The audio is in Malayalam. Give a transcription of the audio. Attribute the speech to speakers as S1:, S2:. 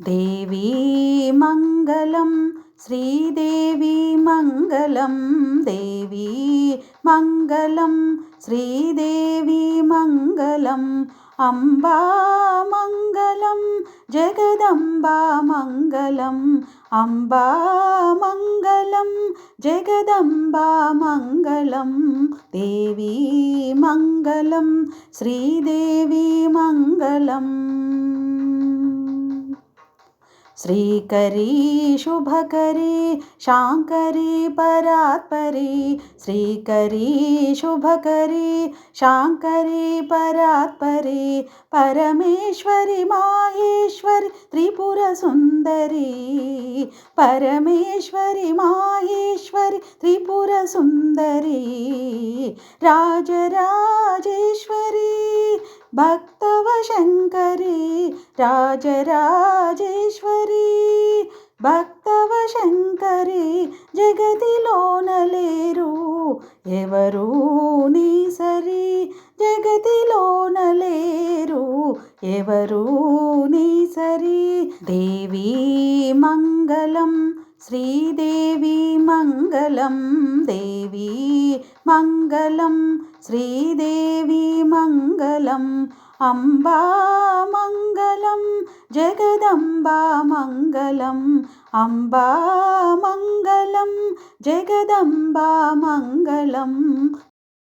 S1: ദേവീ മംഗളം ശ്രീദേവി മംഗളം ദേവി മംഗളം ശ്രീദേവി മംഗളം അംബാ മംഗളം ജഗദംബാ മംഗളം അംബാ മംഗളം ജഗദംബാ മംഗളം ദേവി മംഗളം ശ്രീദേവി മംഗളം श्रीकरी शुभकरी शाङ्करी परात्परी श्रीकरी शुभकरी शाङ्करी परात्परी परमेश्वरि माहेश्वरि त्रिपुरसुन्दरी परमेश्वरि माहेश्वरि त्रिपुरसुन्दरी राजराजेश्वरी भक्तवशङ्करी రాజరాజేశ్వరి భక్తవ శంకరి జగతిలోనలేరు. ఎవరు నీ సరి జగతిలోనలేరు. ఎవరు నీ సరి దేవీ మంగళం శ్రీదేవి మంగళం దేవి మంగళం శ్రీదేవి మంగళం. അംബാ ജഗദംബാമംഗലം അംബാമംഗലം മംഗളം